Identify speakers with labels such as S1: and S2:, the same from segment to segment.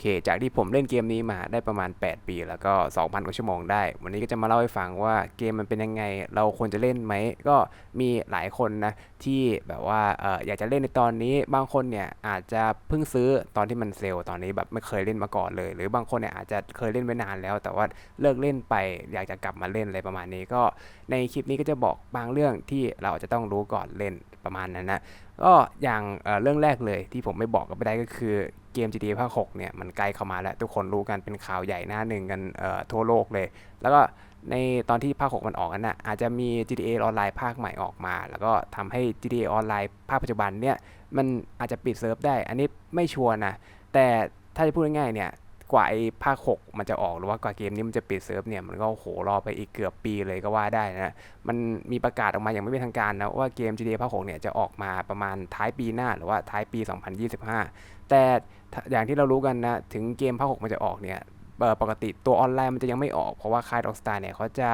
S1: เค จากที่ผมเล่นเกมนี้มาได้ประมาณ 8 ปี แล้วก็ 2,000 กว่าชั่วโมงได้ วันนี้ก็จะมาเล่าให้ฟังว่าเกมมันเป็นยังไง เราควรจะเล่นไหม ก็มีหลายคนนะ ที่แบบว่าอออยากจะเล่นในตอนนี้ บางคนเนี่ยอาจจะเพิ่งซื้อตอนที่มันเซลล์ตอนนี้แบบไม่เคยเล่นมาก่อนเลย หรือบางคนเนี่ยอาจจะเคยเล่นไว้นานแล้ว แต่ว่าเลิกเล่นไปอยากจะกลับมาเล่นอะไรประมาณนี้ก็ในคลิปนี้ก็จะบอกบางเรื่องที่เราจะต้องรู้ก่อนเล่นประมาณนั้นนะ ก็อย่างเเรื่องแรกเลยที่ผมไม่บอกก็ไม่ได้ก็คือเกม GTA ภาค6เนี่ยมันใกล้เข้ามาแล้ว ทุกคนรู้กันเป็นข่าวใหญ่หน้าหนึ่งกันทั่วโลกเลย แล้วก็ในตอนที่ภาค 6 มันออกกันน่ะอาจจะมี GTA ออนไลน์ภาคใหม่ออกมา แล้วก็ทำให้ GTA ออนไลน์ภาคปัจจุบันเนี่ยมันอาจจะปิดเซิร์ฟได้ อันนี้ไม่ชัวร์นะ แต่ถ้าจะพูดง่ายๆเนี่ย กว่าไอ้ภาคหกมันจะออกหรือว่ากว่าเกมนี้มันจะปิดเซิร์ฟเนี่ยมันก็โหรอไปอีกเกือบปีเลยก็ว่าได้นะมันมีประกาศออกมาอย่างไม่เป็นทางการนะว่าเกม GTA ภาค6เนี่ยจะออกมาประมาณท้ายปีหน้าหรือว่าท้ายปี 2025 แต่อย่างที่เรารู้กันนะถึงเกมภาค6มันจะออกเนี่ยเอ่อปกติตัวออนไลน์มันจะยังไม่ออกเพราะว่าค่ายด็อกสตาร์เนี่ยเขาจะ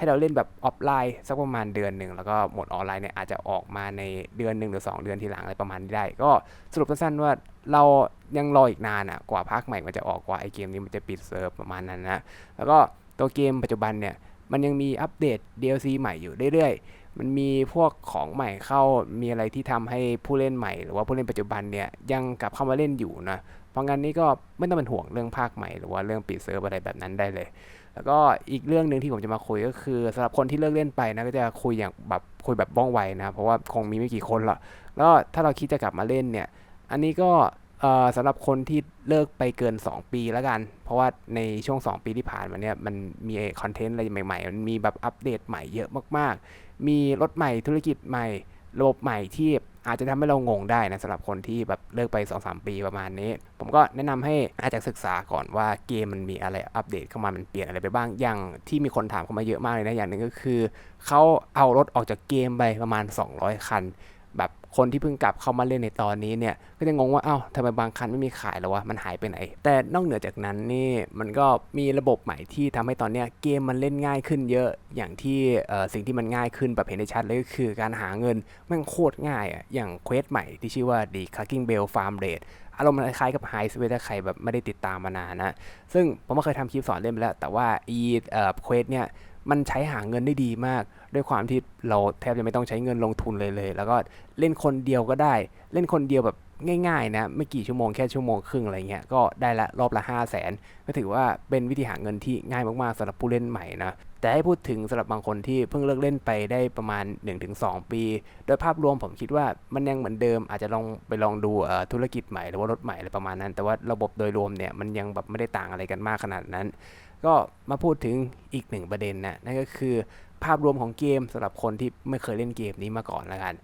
S1: ให้เราเล่นแบบออฟไลน์สักประมาณเดือนหนึ่งแล้วก็หมดออนไลน์เนี่ยอาจจะออกมาในเดือนหนึ่งหรือ 2 เดือนทีหลังอะไรประมาณนี้ได้ ก็สรุปสั้นๆว่าเรายังรออีกนานอะกว่าภาคใหม่มันจะออกกว่าไอเกมนี้มันจะปิดเซิร์ฟประมาณนั้นนะแล้วก็ตัวเกมปัจจุบันเนี่ยมันยังมีอัปเดต DLC ใหม่อยู่เรื่อยๆ มันมีพวกของใหม่เข้า มีอะไรที่ทำให้ผู้เล่นใหม่ หรือว่าผู้เล่นปัจจุบันเนี่ยยังกลับเข้ามาเล่นอยู่นะ เพราะงั้นนี่ก็ไม่ต้องเป็นห่วงเรื่องภาคใหม่ หรือว่าเรื่องปิดเซิร์ฟอะไรแบบนั้นได้เลย แล้วก็อีกเรื่องหนึ่งที่ผมจะมาคุยก็คือสำหรับคนที่เลิกเล่นไปนะก็จะคุยอย่างแบบคุยแบบว่องไวนะเพราะว่าคงมีไม่กี่คนหรอกแล้วถ้าเราคิดจะกลับมาเล่นเนี่ย อันนี้ก็สำหรับคนที่เลิกไปเกิน 2 ปีแล้วกัน เพราะว่าในช่วง 2 ปีที่ผ่านมาเนี่ยมันมีคอนเทนต์อะไรใหม่ๆ มันมีแบบอัปเดตใหม่เยอะมากๆ มีรถใหม่ธุรกิจใหม่ระบบใหม่ที่ อาจจะทำให้เรางงได้นะสำหรับคนที่แบบเลิกไป 2-3 ปีประมาณนี้ ผมก็แนะนำให้อาจจะศึกษาก่อนว่าเกมมันมีอะไรอัปเดตเข้ามามันเปลี่ยนอะไรไปบ้างอย่างที่มีคนถามเข้ามาเยอะมากเลยนะอย่างหนึ่งก็คือเขาเอารถออกจากเกมไปประมาณ 200 คัน คนที่เพิ่งกลับเข้ามาเล่นในตอนนี้เนี่ยก็จะงงว่าเอ้าทำไมบางคันไม่มีขายแล้ววะมันหายไปไหน แต่นอกเหนือจากนั้นนี่มันก็มีระบบใหม่ที่ทำให้ตอนเนี้ยเกมมันเล่นง่ายขึ้นเยอะอย่างที่สิ่งที่มันง่ายขึ้นแบบเห็นได้ชัดเลยก็คือการหาเงินมันโคตรง่ายอะอย่างเควสใหม่ที่ชื่อว่า The Clucking Bell Farm Raid อารมณ์คล้ายๆกับ High s w e ถ้าใครแบบไม่ได้ติดตามมานานนะ ซึ่งผมก็เคยทำคลิปสอนเล่นไปแล้ว แต่ว่าอีเอ่อเควสเนี่ย มันใช้หาเงินได้ดีมาก ด้วยความที่เราแทบจะไม่ต้องใช้เงินลงทุนเลยเลย แล้วก็เล่นคนเดียวก็ได้ เล่นคนเดียวแบบง่ายๆนะไม่กี่ชั่วโมงแค่ชั่วโมงครึ่งอะไรเงี้ยก็ได้ละรอบละ5 0 0แสนก็ถือว่าเป็นวิธีหาเงินที่ง่ายมากๆสำหรับผู้เล่นใหม่นะแต่ให้พูดถึงสำหรับบางคนที่เพิ่งเลิกเล่นไปได้ประมาณ 1-2 ปี โดยภาพรวมผมคิดว่ามันยังเหมือนเดิม อาจจะลองไปลองดูธุรกิจใหม่หรือว่ารถใหม่อะไรประมาณนั้น แต่ว่าระบบโดยรวมเนี่ยมันยังแบบไม่ได้ต่างอะไรกันมากขนาดนั้น ก็มาพูดถึงอีกหนึ่งประเด็นนะนั่นก็คือภาพรวมของเกมสำหรับคนที่ไม่เคยเล่นเกมนี้มาก่อนล้วกัน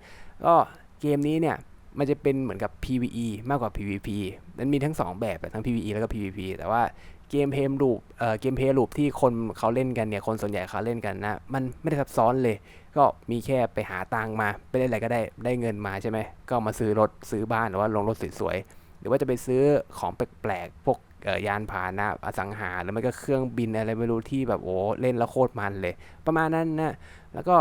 S1: ก็เกมนี้เนี่ยมันจะเป็นเหมือนกับ PVE มากกว่า PVP มันมีทั้ง 2 แบบทั้ง PVE แล้วก็ PVP แต่ว่าเกมเพลย์ลูปเอ่อเกมเพลย์ลูปที่คนเขาเล่นกันเนี่ย คนส่วนใหญ่เขาเล่นกันนะ มันไม่ได้ซับซ้อนเลย ก็มีแค่ไปหาตังมา ไปเล่นอะไรก็ได้ ได้เงินมาใช่ไหม ก็มาซื้อรถ ซื้อบ้าน หรือว่าลงรถสวยๆ หรือว่าจะไปซื้อของแปลกๆ พวก ยานพาหนะอสังหาหรือไม่ก็เครื่องบินอะไรไม่รู้ที่แบบโอ้เล่นแล้วโคตรมันเลย ประมาณนั้นนะแล้วก็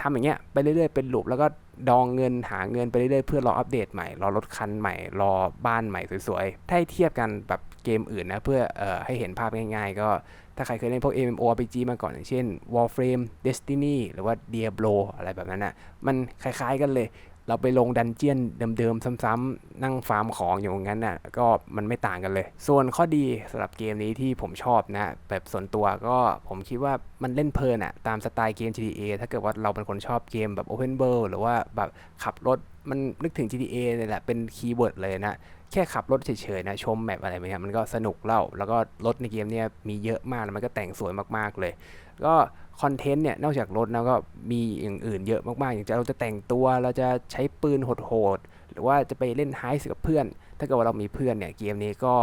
S1: ทำอย่างเงี้ยไปเรื่อยๆเป็นลูปแล้วก็ดองเงินหาเงินไปเรื่อยๆเพื่อรออัปเดตใหม่ รอรถคันใหม่ รอบ้านใหม่สวยๆ ถ้าให้เทียบกันแบบเกมอื่นนะ เพื่อเอ่อให้เห็นภาพง่ายๆ ก็ถ้าใครเคยเล่นพวก MMORPG มาก่อนอย่างเช่น Warframe Destiny หรือว่า Diablo อะไรแบบนั้นนะมันคล้ายๆกันเลย เราไปลงดันเจียนเดิมๆซ้ำๆนั่งฟาร์มของอยู่งั้นน่ะก็มันไม่ต่างกันเลย ส่วนข้อดีสำหรับเกมนี้ที่ผมชอบนะ แบบส่วนตัวก็ผมคิดว่ามันเล่นเพลินอะตามสไตล์เกม GTA ถ้าเกิดว่าเราเป็นคนชอบเกมแบบ Open World หรือว่าแบบขับรถมันนึกถึง GTA เลยแหละเป็นคีย์เวิร์ดเลยนะแค่ขับรถเฉยๆนะชมแมปอะไรแบบเนี้ยมันก็สนุกเล่า แล้วก็รถในเกมเนี้ยมีเยอะมากแล้วมันก็แต่งสวยมากๆเลย ก็ คอนเทนต์เนี่ยนอกจากรถแล้วก็มีอย่างอื่นเยอะมากๆ อย่างเราจะแต่งตัวเราจะใช้ปืนโหดๆหรือว่าจะไปเล่นไฮส์กับเพื่อน ถ้าเกิดว่าเรามีเพื่อนเนี่ยเกมนี้ก็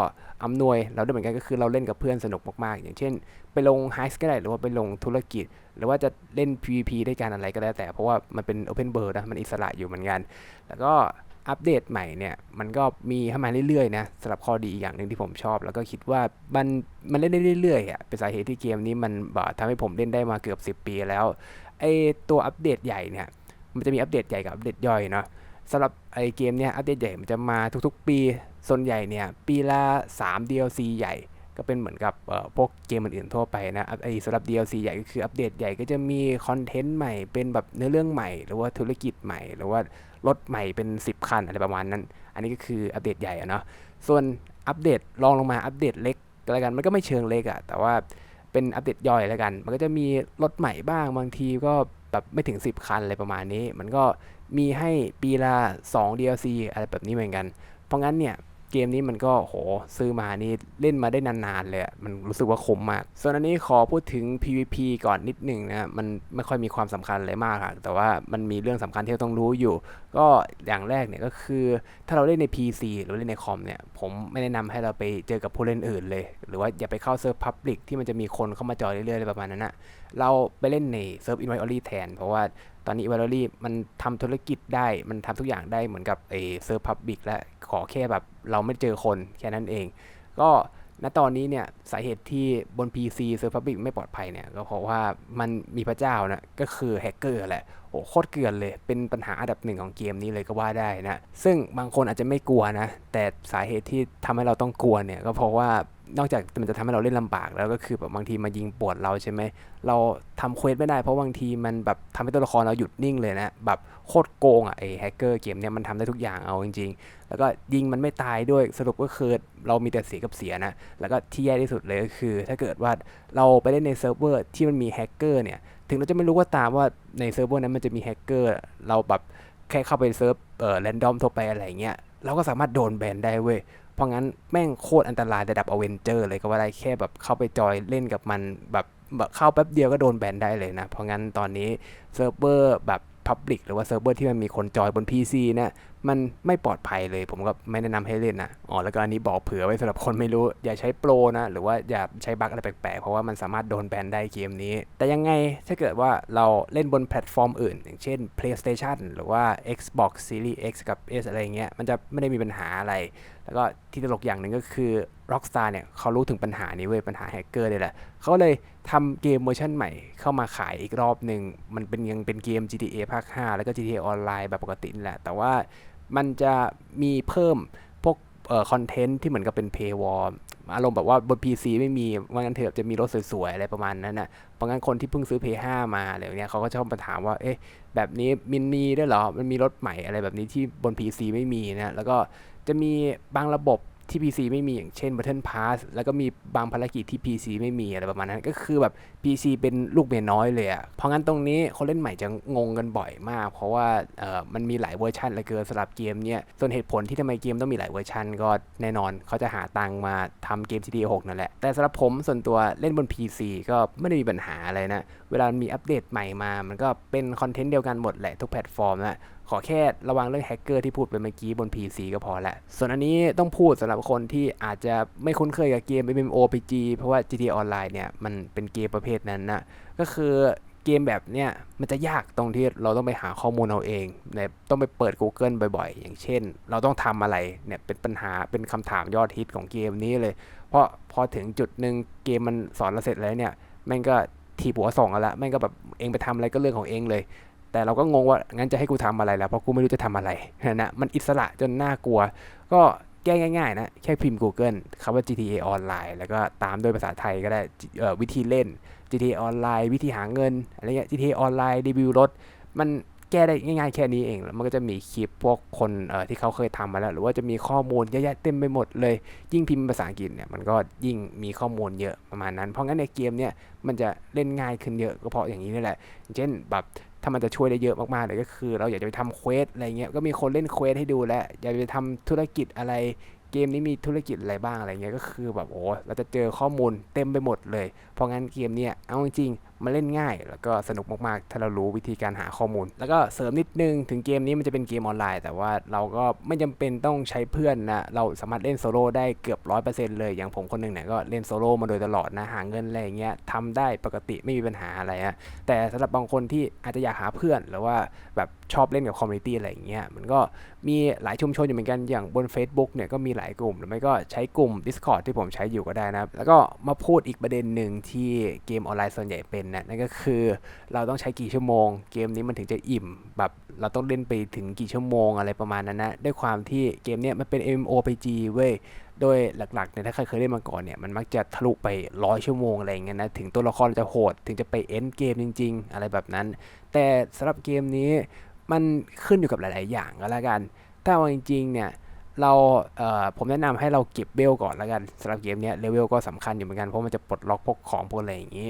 S1: อำนวยเราได้เหมือนกันก็คือเราเล่นกับเพื่อนสนุกมากๆ อย่างเช่น ไปลงไฮส์ก็ได้หรือว่าไปลงธุรกิจ หรือว่าจะเล่น PVP ด้วยกันอะไรก็แล้วแต่ เพราะว่ามันเป็น Open World นะมันอิสระอยู่เหมือนกัน แล้วก็ อัปเดตใหม่เนี่ย มันก็มีเข้ามาเรื่อยๆนะสำหรับข้อดีอย่างหนึ่งที่ผมชอบ แล้วก็คิดว่ามันมันเล่นได้เรื่อยๆอะเป็นสาเหตุที่เกมนี้มันบบทำให้ผมเล่นได้มาเกือบ 10 ปีแล้วไอตัวอัปเดตใหญ่เนี่ยมันจะมีอัปเดตใหญ่กับอัปเดตย่อยเนาะสำหรับไอเกมเนี่ยอัปเดตใหญ่มันจะมาทุกๆ ปีส่วนใหญ่เนี่ยปีละ 3 DLC ใหญ่ก็เป็นเหมือนกับเอ่อพวกเกมอื่นๆทั่วไปนะไอ้สำหรับ DLC ใหญ่ก็คืออัปเดตใหญ่ก็จะมีคอนเทนต์ใหม่เป็นแบบเนื้อเรื่องใหม่ หรือว่าธุรกิจใหม่ หรือว่า รถใหม่เป็น 10 คันอะไรประมาณนั้น อันนี้ก็คืออัปเดตใหญ่อะเนาะส่วนอัปเดตรองลงมาอัปเดตเล็กอะไรกันมันก็ไม่เชิงเล็กอะแต่ว่าเป็นอัปเดตย่อยแล้วกัน มันก็จะมีรถใหม่บ้างบางทีก็แบบไม่ถึง 10 คันอะไรประมาณนี้ มันก็มีให้ปีละ2 DLC อะไรแบบนี้เหมือนกัน เพราะงั้นเนี่ย เกมนี้มันก็โหซื้อมานี่เล่นมาได้นานๆเลยมันรู้สึกว่าคมมาก ส่วนอันนี้ขอพูดถึง PVP ก่อนนิดหนึ่งนะมันไม่ค่อยมีความสำคัญเลยมากอะแต่ว่ามันมีเรื่องสำคัญที่เราต้องรู้อยู่ ก็อย่างแรกเนี่ยก็คือถ้าเราเล่นใน PC หรือเล่นในคอมเนี่ยผมไม่แนะนำให้เราไปเจอกับผู้เล่นอื่นเลย หรือว่าอย่าไปเข้าเซิร์ฟพับลิกที่มันจะมีคนเข้ามาจอยเรื่อยๆอะไรประมาณนั้นนะเราไปเล่นในเซิร์ฟ Invite Only แทน เพราะว่า ตอนนี้ Invite Only มันทำธุรกิจได้ มันทำทุกอย่างได้เหมือนกับเอเซิร์ฟพับลิกและขอแค่แบบเราไม่เจอคนแค่นั้นเอง ก็ณตอนนี้เนี่ยสาเหตุที่บน PC เซิร์ฟพับลิกไม่ปลอดภัยเนี่ยก็เพราะว่ามันมีพระเจ้านะก็คือแฮกเกอร์แหละโอ้โคตรเกลือนเลย เป็นปัญหาอันดับหนึ่งของเกมนี้เลยก็ว่าได้นะ ซึ่งบางคนอาจจะไม่กลัวนะ แต่สาเหตุที่ทำให้เราต้องกลัวเนี่ยก็เพราะว่า นอกจากมันจะทำให้เราเล่นลำบาก แล้วก็คือแบบบางทีมายิงปวดเราใช่ไหมเราทำเควสไม่ได้เพราะบางทีมันแบบทำให้ตัวละครเราหยุดนิ่งเลยนะแบบโคตรโกงอะไอ้แฮกเกอร์เกมเนี่ยมันทำได้ทุกอย่างเอาจริง ๆ แล้วก็ยิงมันไม่ตายด้วยสรุปก็คือเรามีแต่เสียกับเสียนะแล้วก็ที่แย่ที่สุดเลยก็คือ ถ้าเกิดว่าเราไปเล่นในเซิร์ฟเวอร์ที่มันมีแฮกเกอร์เนี่ยถึงเราจะไม่รู้ว่าตามว่าในเซิร์ฟเวอร์นั้นมันจะมีแฮกเกอร์เราแบบแค่เข้าไปเซิร์ฟเอ่อแรนดอมทั่วไปอะไรเงี้ยเราก็สามารถโดนแบนได้เว้ย เพราะงั้นแม่งโคตรอันตรายระดับอเวนเจอร์เลยก็ว่าได้แค่แบบเข้าไปจอยเล่นกับมันแบบเข้าแป๊บเดียวก็โดนแบนได้เลยนะ เพราะงั้นตอนนี้เซิร์ฟเวอร์แบบ Public หรือว่าเซิร์ฟเวอร์ที่มันมีคนจอยบน PC เนี่ยมันไม่ปลอดภัยเลย ผมก็ไม่แนะนำให้เล่นนะอ๋อแล้วก็อันนี้บอกเผื่อไว้สำหรับคนไม่รู้ อย่าใช้โปรนะ หรือว่าอย่าใช้บั๊กอะไรแปลกๆ เพราะว่ามันสามารถโดนแบนได้เกมนี้ แต่ยังไงถ้าเกิดว่าเราเล่นบนแพลตฟอร์มอื่น อย่างเช่น PlayStation หรือว่า Xbox Series X กับ S อะไรเงี้ยมันจะไม่ได้มีปัญหาอะไร แล้วก็ที่ตลกอย่างหนึ่งก็คือ Rockstar เนี่ยเขารู้ถึงปัญหานี้เว้ยปัญหาแฮกเกอร์เลยแหละเขาเลยทำเกมเวอร์ชันใหม่เข้ามาขายอีกรอบหนึ่งมันเป็นยังเป็นเกม GTA ภาค 5 แล้วก็ GTA ออนไลน์แบบปกตินี่แหละ แต่ว่ามันจะมีเพิ่มพวกเอ่อคอนเทนต์ที่เหมือนกับเป็น Paywall อารมณ์แบบว่าบน PC ไม่มีว่างั้นเถอะจะมีรถสวยๆ อะไรประมาณนั้นนะเพราะงั้นคนที่เพิ่งซื้อ p a y 5มาอะไรอย่างเนี้ยเขาก็ชอบมาถามว่า เอ๊ะ แบบนี้มินมีด้วยเหรอ มันมีรถใหม่อะไรแบบนี้ที่บน PC ไม่มีนะ แล้วก็ จะมีบางระบบที่ PC ไม่มีอย่างเช่น Button Pass แล้วก็มีบางภารกิจที่ PC ไม่มีอะไรประมาณนั้น ก็คือแบบ PC เป็นลูกเมียน้อยเลยอะเพราะงั้นตรงนี้คนเล่นใหม่จะงงกันบ่อยมาก เพราะว่าเออมันมีหลายเวอร์ชันเหลือเกินสำหรับเกมเนี่ยส่วนเหตุผลที่ทำไมเกมต้องมีหลายเวอร์ชันก็แน่นอนเขาจะหาตังมาทำเกม GTA 6นั่นแหละ แต่สำหรับผมส่วนตัวเล่นบน PC ก็ไม่ได้มีปัญหาอะไรนะ เวลามีอัปเดตใหม่มา มันก็เป็นคอนเทนต์เดียวกันหมดแหละทุกแพลตฟอร์มนะ ขอแค่ระวังเรื่องแฮกเกอร์ที่พูดไปเมื่อกี้บน PC ก็พอละ ส่วนอันนี้ต้องพูดสำหรับคนที่อาจจะไม่คุ้นเคยกับเกม MMORPG เพราะว่า GTA Online เนี่ย มันเป็นเกมประเภทนั้นนะก็คือเกมแบบเนี้ยมันจะยากตรงที่เราต้องไปหาข้อมูลเอาเองเนี่ยต้องไปเปิด Google บ่อยๆ อย่างเช่น เราต้องทำอะไรเนี่ยเป็นปัญหาเป็นคำถามยอดฮิตของเกมนี้เลย เพราะพอถึงจุดหนึ่งเกมมันสอนเราเสร็จแล้วเนี่ยแม่งก็ทีบหัวส่งกันละแม่งก็แบบเองไปทำอะไรก็เรื่องของเองเลย แต่เราก็งงว่างั้นจะให้กูทำอะไรแล้ว เพราะกูไม่รู้จะทำอะไรนะมันอิสระจนน่ากลัว ก็แก้ง่ายๆนะ แค่พิมพ์ Google คำว่า GTA ออนไลน์แล้วก็ตามด้วยภาษาไทยก็ได้วิธีเล่น GTA ออนไลน์ วิธีหาเงินอะไรเงี้ย GTA ออนไลน์รีวิวรถ มันแก้ได้ง่ายๆแค่นี้เองแล้วมันก็จะมีคลิปพวกคนที่เขาเคยทำมาแล้ว หรือว่าจะมีข้อมูลเยอะแยะเต็มไปหมดเลย ยิ่งพิมพ์ภาษาอังกฤษเนี่ยมันก็ยิ่งมีข้อมูลเยอะประมาณนั้น เพราะงั้นในเกมเนี่ยมันจะเล่นง่ายขึ้นเยอะก็เพราะอย่างนี้นี่แหละเช่นแบบ ถ้ามันจะช่วยได้เยอะมากๆเลยก็คือ เราอยากจะไปทำเควสอะไรเงี้ยก็มีคนเล่นเควสให้ดูแล้วอยากจะไปทำธุรกิจอะไรเกมนี้มีธุรกิจอะไรบ้างอะไรเงี้ยก็คือแบบโอ้เราจะเจอข้อมูลเต็มไปหมดเลย เพราะงั้นเกมเนี้ยเอาจริงมันเล่นง่าย แล้วก็สนุกมากๆ ถ้าเรารู้วิธีการหาข้อมูล แล้วก็เสริมนิดนึงถึงเกมนี้มันจะเป็นเกมออนไลน์ แต่ว่าเราก็ไม่จำเป็นต้องใช้เพื่อนนะ เราสามารถเล่นโซโล่ได้เกือบร้อยเปอร์เซ็นต์เลย อย่างผมคนหนึ่งเนี่ยก็เล่นโซโล่มาโดยตลอดนะ หาเงินอะไรเงี้ยทำได้ปกติไม่มีปัญหาอะไรฮะ แต่สำหรับบางคนที่อาจจะอยากหาเพื่อน หรือว่าแบบชอบเล่นกับคอมมูนิตี้อะไรอย่างเงี้ย มันก็มีหลายชุมชนอยู่เหมือนกัน อย่างบน Facebook เนี่ยก็มีหลายกลุ่ม หรือไม่ก็ใช้กลุ่ม Discord ที่ผมใช้อยู่ก็ได้นะ แล้วก็มาพูดอีกประเด็นหนึ่งที่เกมออนไลน์ส่วนใหญ่เป็นนะนั่นก็คือเราต้องใช้กี่ชั่วโมง เกมนี้มันถึงจะอิ่มแบบเราต้องเล่นไปถึงกี่ชั่วโมงอะไรประมาณนั้นนะด้วยความที่เกมเนี้ยมันเป็น MMORPG เว้ยโดยหลักๆเนี่ยถ้าใครเคยเล่นมาก่อนเนี่ยมันมักจะทะลุไปร้อยชั่วโมงอะไรเงี้ยนะถึงตัวละครจะโหด ถึงจะไปเอ็นเกมจริง ๆ อะไรแบบนั้น แต่สำหรับเกมนี้มันขึ้นอยู่กับหลาย ๆ อย่างก็แล้วกัน ถ้าเอาจริง ๆ เนี่ยเราเผมแนะนำให้เราเก็บเบลก่อนแล้วกันสำหรับเกมนี้เลเวลก็สำคัญอยู่เหมือนกันเพราะมันจะปลดล็อกพวกของพวกอะไรอย่างงี้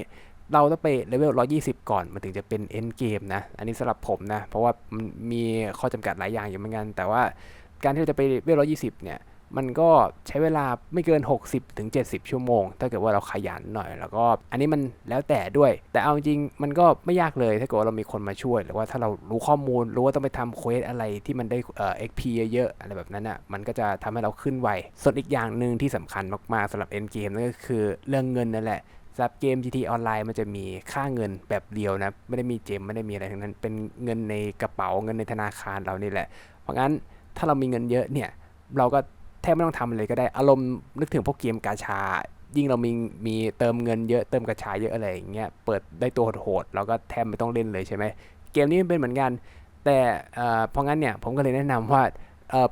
S1: เราต้องไปเลเวล 120 ก่อน มันถึงจะเป็น end game นะ อันนี้สำหรับผมนะ เพราะว่ามันมีข้อจำกัดหลายอย่างอยู่เหมือนกัน แต่ว่าการที่เราจะไปเลเวล 120 เนี่ย มันก็ใช้เวลาไม่เกิน 60ถึง70ชั่วโมง ถ้าเกิดว่าเราขยันหน่อย แล้วก็อันนี้มันแล้วแต่ด้วย แต่เอาจริงมันก็ไม่ยากเลย ถ้าเกิดว่าเรามีคนมาช่วย หรือว่าถ้าเรารู้ข้อมูล รู้ว่าต้องไปทำเควสอะไรที่มันได้เอ่อ XP เยอะๆ อะไรแบบนั้นอะ มันก็จะทำให้เราขึ้นไว ส่วนอีกอย่างหนึ่งที่สำคัญมากๆสำหรับ end game นั่นก็คือเรื่องเงินนั่นแหละ สำหรับเกม GT ออนไลน์มันจะมีค่าเงินแบบเดียวนะ ไม่ได้มีเจมไม่ได้มีอะไรทั้งนั้น เป็นเงินในกระเป๋าเงินในธนาคารเรานี่แหละ เพราะงั้นถ้าเรามีเงินเยอะเนี่ย เราก็แทบไม่ต้องทำอะไรก็ได้ อารมณ์นึกถึงพวกเกมกาชา ยิ่งเรามีมีเติมเงินเยอะเติมกาชาเยอะอะไรอย่างเงี้ย เปิดได้ตัวโหดๆเราก็แทบไม่ต้องเล่นเลยใช่ไหม เกมนี้มันเป็นเหมือนกัน แต่เอ่อเพราะงั้นเนี่ยผมก็เลยแนะนำว่า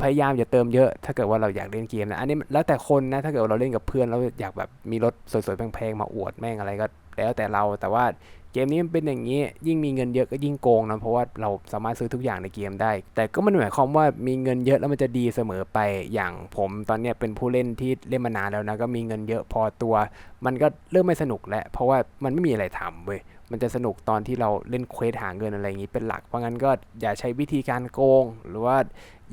S1: พยายามอย่าเติมเยอะ ถ้าเกิดว่าเราอยากเล่นเกมนะ อันนี้แล้วแต่คนนะ ถ้าเกิดเราเล่นกับเพื่อนแล้วอยากแบบมีรถสวยๆแพงๆมาอวดแม่งอะไรก็แล้วแต่เรา แต่ว่าเกมนี้มันเป็นอย่างนี้ ยิ่งมีเงินเยอะก็ยิ่งโกงนะ เพราะว่าเราสามารถซื้อทุกอย่างในเกมได้ แต่ก็ไม่ได้หมายความว่ามีเงินเยอะแล้วมันจะดีเสมอไป อย่างผมตอนนี้เป็นผู้เล่นที่เล่นมานานแล้วนะ ก็มีเงินเยอะพอตัว มันก็เริ่มไม่สนุกแล้ว เพราะว่ามันไม่มีอะไรทำเว้ย มันจะสนุกตอนที่เราเล่นเควสหาเงินอะไรอย่างนี้เป็นหลัก เพราะงั้นก็อย่าใช้วิธีการโกง หรือว่า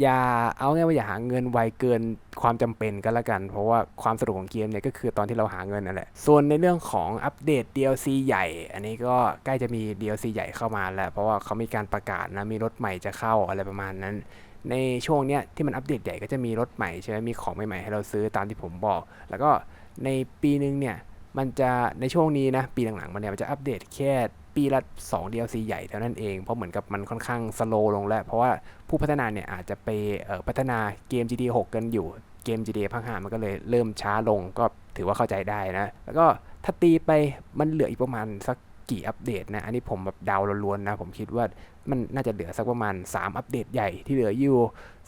S1: อย่าเอาง่ายว่าอย่าหาเงินไวเกินความจำเป็นก็แล้วกัน เพราะว่าความสนุกของเกมเนี่ยก็คือตอนที่เราหาเงินนั่นแหละ ส่วนในเรื่องของอัปเดต DLC ใหญ่ อันนี้ก็ใกล้จะมี DLC ใหญ่เข้ามาแล้ว เพราะว่าเขามีการประกาศนะมีรถใหม่จะเข้าอะไรประมาณนั้นในช่วงเนี้ยที่มันอัปเดตใหญ่ก็จะมีรถใหม่ใช่ไหมมีของใหม่ๆให้เราซื้อตามที่ผมบอก แล้วก็ในปีนึงเนี่ย มันจะในช่วงนี้นะ ปีหลังๆมันเนี่ยมันจะอัปเดตแค่ปีละ 2 DLC ใหญ่เท่านั้นเอง เพราะเหมือนกับมันค่อนข้างสโลลงแล้ว เพราะว่าผู้พัฒนาเนี่ยอาจจะไปพัฒนาเกม GTA 6 กันอยู่ เกม GTA ภาค5มันก็เลยเริ่มช้าลงก็ถือว่าเข้าใจได้นะ แล้วก็ถ้าตีไปมันเหลืออีกประมาณสัก กี่อัปเดตนะ อันนี้ผมแบบเดาล้วนๆนะ ผมคิดว่ามันน่าจะเหลือสักประมาณ 3 อัปเดตใหญ่ที่เหลืออยู่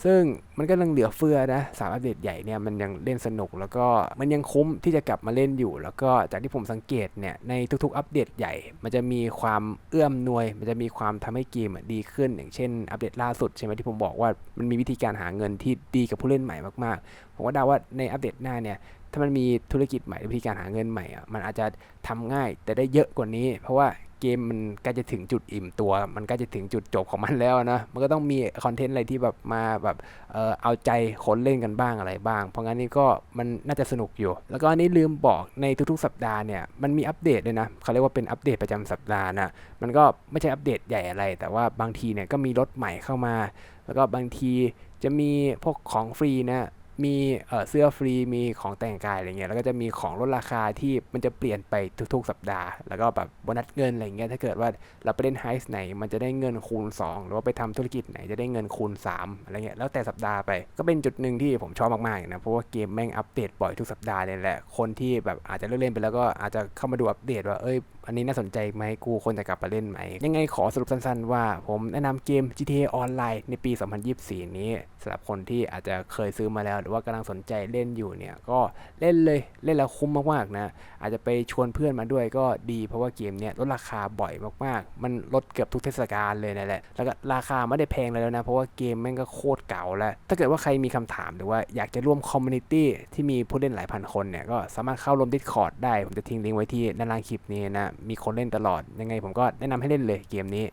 S1: ซึ่งมันก็ยังเหลือเฟือนะสามอัปเดตใหญ่เนี่ยมันยังเล่นสนุก แล้วก็มันยังคุ้มที่จะกลับมาเล่นอยู่ แล้วก็จากที่ผมสังเกตเนี่ยในทุกๆ อัปเดตใหญ่ มันจะมีความเอื้อมหน่วย มันจะมีความทำให้เกมดีขึ้น อย่างเช่น อัปเดตล่าสุดใช่ไหมที่ผมบอกว่ามันมีวิธีการหาเงินที่ดีกับผู้เล่นใหม่มากๆ ผมก็เดาว่าในอัปเดตหน้าเนี่ย ถ้ามันมีธุรกิจใหม่วิธีการหาเงินใหม่อะมันอาจจะทำง่ายแต่ได้เยอะกว่านี้ เพราะว่าเกมมันกล้จะถึงจุดอิ่มตัว มันกล้จะถึงจุดจบของมันแล้วนะมันก็ต้องมีคอนเทนต์อะไรที่แบบมาแบบเออเอาใจคนเล่นกันบ้างอะไรบ้าง เพราะงั้นนี่ก็มันน่าจะสนุกอยู่ แล้วก็อันนี้ลืมบอกในทุกๆสัปดาห์เนี่ยมันมีอัปเดตด้วยนะเขาเรียกว่าเป็นอัปเดตประจำสัปดาห์นะมันก็ไม่ใช่อัปเดตใหญ่อะไร แต่ว่าบางทีเนี่ยก็มีรถใหม่เข้ามา แล้วก็บางทีจะมีพวกของฟรีนะ มีเสื้อฟรีมีของแต่งกายอะไรเงี้ยแล้วก็จะมีของลดราคาที่มันจะเปลี่ยนไปทุกๆ สัปดาห์ แล้วก็แบบโบนัสเงินอะไรเงี้ยถ้าเกิดว่าเราไปเล่นไฮส์ไหน มันจะได้เงินคูณ 2 หรือว่าไปทำธุรกิจไหนจะได้เงินคูณ 3 อะไรเงี้ยแล้วแต่สัปดาห์ไปก็เป็นจุดหนึ่งที่ผมชอบมากๆนะเพราะว่าเกมแม่งอัปเดตบ่อยทุกสัปดาห์เลยแหละคนที่แบบอาจจะเลิกเล่นไปแล้วก็อาจจะเข้ามาดูอัปเดตว่าเอ้ย อันนี้น่าสนใจไหมกูควรจะกลับมาเล่นไหม ยังไงขอสรุปสั้นๆ ว่าผมแนะนำเกม GTA Online ในปี 2024 นี้สำหรับคนที่อาจจะเคยซื้อมาแล้ว หรือว่ากำลังสนใจเล่นอยู่เนี่ยก็เล่นเลยเล่นแล้วคุ้มมากๆนะอาจจะไปชวนเพื่อนมาด้วยก็ดี เพราะว่าเกมเนี้ยลดราคาบ่อยมากๆ มันลดเกือบทุกเทศกาลเลยนั่นแหละแล้วก็ราคาไม่ได้แพงเลยแล้วนะเพราะว่าเกมแม่งก็โคตรเก่าแล้ว ถ้าเกิดว่าใครมีคำถามหรือว่าอยากจะร่วมคอมมูนิตี้ที่มีผู้เล่นหลายพันคนเนี่ยก็สามารถเข้าร่วม Discord ได้ผมจะทิ้งลิงก์ไว้ที่ด้านล่างคลิปนี้นะมีคนเล่นตลอดยังไงผมก็แนะนำให้เล่นเลยเกมนี้